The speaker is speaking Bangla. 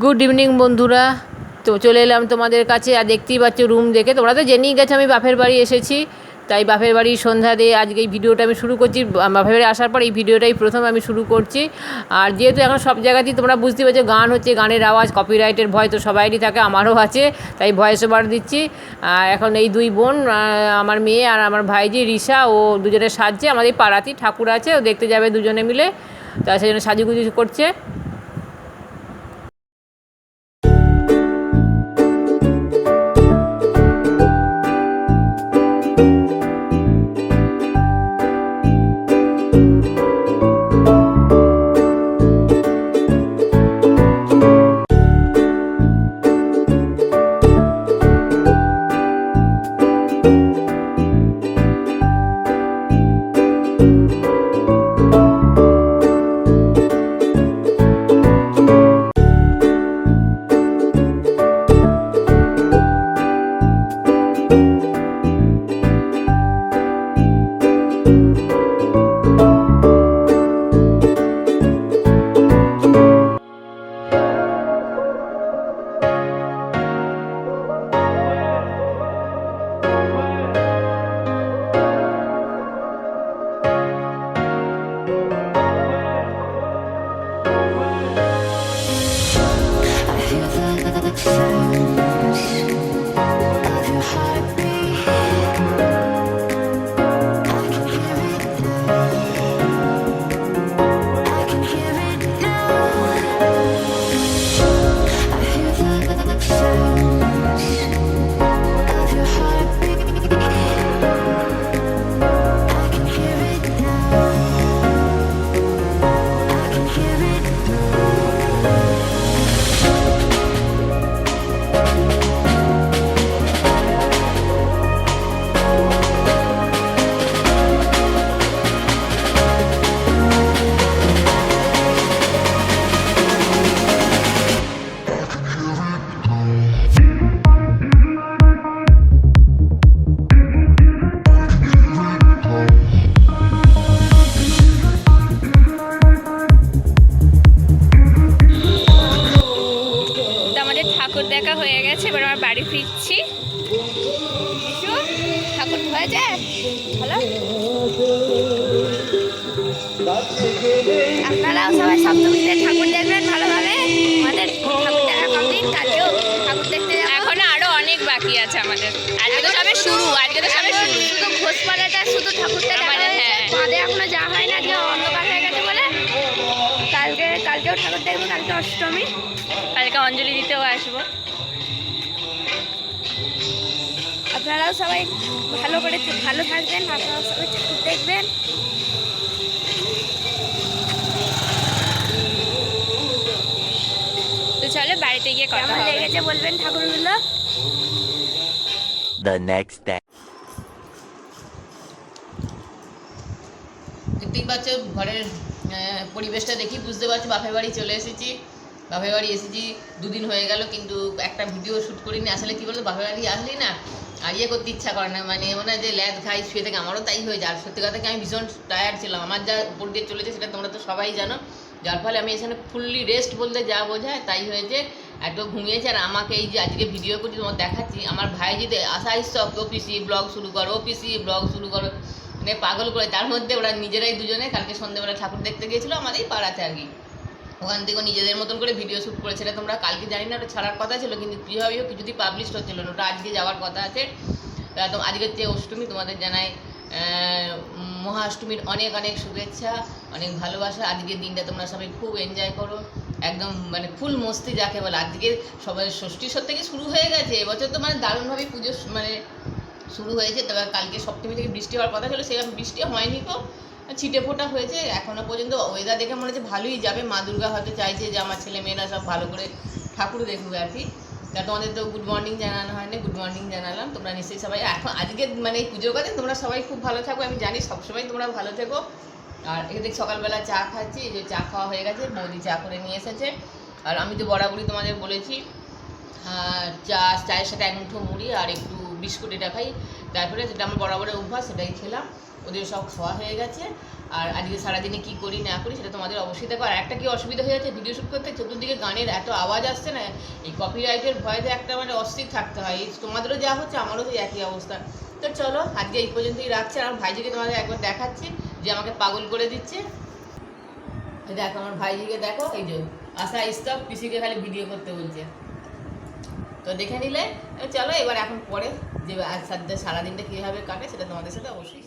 গুড ইভিনিং বন্ধুরা। তো চলে এলাম তোমাদের কাছে, আর দেখতেই পাচ্ছ রুম দেখে। তোমরা তো জেনেই গেছো, আমি বাপের বাড়ি এসেছি। তাই বাপের বাড়ি সন্ধ্যা দিয়ে আজকে এই ভিডিওটা আমি শুরু করছি। বা- বাপের বাড়ি আসার পর এই ভিডিওটাই প্রথম আমি শুরু করছি। আর যেহেতু এখন সব জায়গাতেই তোমরা বুঝতে পারছ, গান হচ্ছে গানের আওয়াজ কপিরাইটের ভয় তো সবাইরই থাকে, আমারও আছে। তাই ভয়েস ওভার দিচ্ছি। আর এখন এই দুই বোন আমার মেয়ে আর আমার ভাইজি রিসা ও দুজনে সাজছে। আমাদের পাড়াতেই ঠাকুর আছে, ও দেখতে যাবে দুজনে মিলে। তা সেই জন্য সাজুগুজু করছে। আপনারাও সবাই সপ্তমীতে ঠাকুর দেখবেন ভালোভাবে। আমাদের ঠাকুর দেখা কমপ্লিট কালকেও ঠাকুর দেখতে যাব। এখনও আরও অনেক বাকি আছে আমাদের। আজকে তো সবে শুরু আজকে তো সবে শুরু। শুধু ঘোষপাড়াটা শুধু ঠাকুরটা দেখা হয়েছে। হ্যাঁ। বাদে এখনও যাওয়া হয় না যে অন্ধকার হয়ে গেছে বলে কালকে কালকেও ঠাকুর দেখব কালকে অষ্টমী। কালকে অঞ্জলি দিতেও আসব। আপনারাও সবাই ভালো করে ভালো থাকবেন আপনারাও সবাই ঠাকুর দেখবেন তো চলো বাড়িতে গিয়ে কথা হবে। লেগেছে বলবেন ঠাকুরগুলো? The next day. দেখতেই পাচ্ছ ঘরের পরিবেশটা দেখি বুঝতে পারছি বাপের বাড়ি চলে এসেছি। বাপের বাড়ি এসেছি দুদিন হয়ে গেল কিন্তু একটা ভিডিও শ্যুট করিনি। আসলে কি বলতো বাপের বাড়ি আসলেই না আর ইয়ে করতে ইচ্ছা করে না। মানে মনে হয় যে ল্যাদ খাই শুয়ে থেকে। আমারও তাই হয়ে যায়। আর সত্যি কথা কি আমি ভীষণ টায়ার্ড ছিলাম। আমার যা উপর দিয়ে চলেছে সেটা তোমরা তো সবাই জানো। যার ফলে আমি এখানে ফুললি রেস্ট বলতে যা বোঝায় তাই হয়েছে। একটু ঘুমিয়েছে আর আমাকে এই যে আজকে ভিডিও করছি, তোমার দেখাচ্ছি। আমার ভাই যদি আশা ও পিসি ব্লগ শুরু করো, ও পিসি ব্লগ শুরু করো মানে পাগল করে। তার মধ্যে ওরা নিজেরাই দুজনে কালকে সন্ধ্যেবেলা ঠাকুর দেখতে গিয়েছিল আমাদের পাড়াতে আর কি। ওখান থেকে নিজেদের মতন করে ভিডিও শ্যুট করেছিল তোমরা। কালকে জানি না, ওটা ছাড়ার কথা ছিল, কিন্তু কীভাবে হোক কিছুতেই পাবলিশ হচ্ছিল না ওটা আজকে যাওয়ার কথা আছে। তা আজকের যে অষ্টমী তোমাদের জানাই মহাষ্টমীর অনেক অনেক শুভেচ্ছা। অনেক ভালোবাসা। আজকের দিনটা তোমরা সবাই খুব এনজয় করো। একদম মানে ফুল মস্তি যাকে বলে। আজকে সবাই ষষ্ঠী সব থেকে শুরু হয়ে গেছে। এবছর তো মানে দারুণভাবে পুজো মানে শুরু হয়েছে। তবে কালকে সপ্তমী থেকে বৃষ্টি হওয়ার কথা ছিল, সেরকম বৃষ্টি হয়নি তো। ছিটে ফোটা হয়েছে। এখনও পর্যন্ত ওয়েদার দেখে মনে হচ্ছে ভালোই যাবে। মা দুর্গা হয়তো চাইছে যে আমার ছেলে মেয়েরা সব ভালো করে ঠাকুর দেখবে আর কি। তা তোমাদের তো গুড মর্নিং জানানো হয়নি। গুড মর্নিং জানালাম। তোমরা নিশ্চয়ই সবাই এখন আজকে মানে এই পুজোর কথা তোমরা সবাই খুব ভালো থাকো। আমি জানি সবসময় তোমরা ভালো থেকো। আর এখানে সকালবেলা চা খাচ্ছি, এই যে চা খাওয়া হয়ে গেছে, বৌদি চা করে নিয়ে এসেছে। আর আমি তো বরাবরই তোমাদের বলেছি চা, চায়ের সাথে এক মুঠো মুড়ি আর একটু বিস্কুট এটা খাই। তারপরে যেটা আমার বরাবরের অভ্যাস, সেটাই খেলাম। ওদের সব খাওয়া হয়ে গেছে। আর আজকে সারাদিনে কি করি, না করি, সেটা তোমাদের অবশ্যই দেখো। আর একটা কি অসুবিধা হয়ে যাচ্ছে ভিডিও শ্যুট করতে চতুর্দিকে গানের এত আওয়াজ আসছে না, এই কপিরাইটের ভয়তে একটা মানে অস্থির থাকতে হয়। তোমাদেরও যা হচ্ছে, আমারও তো একই অবস্থা। তো চলো, আজকে এই পর্যন্তই রাখছি। আমার ভাইজিকে তোমাদের একবার দেখাচ্ছি যে আমাকে পাগল করে দিচ্ছে। দেখো, আমার ভাইজিকে দেখো, এই যে আশা স্টপ, পিসিকে খালি ভিডিও করতে বলছে। তো দেখে নিলে চলো, এবার এখন পরে যে আজ সারাদিনটা কীভাবে কাটে সেটা তোমাদের সাথে অবশ্যই।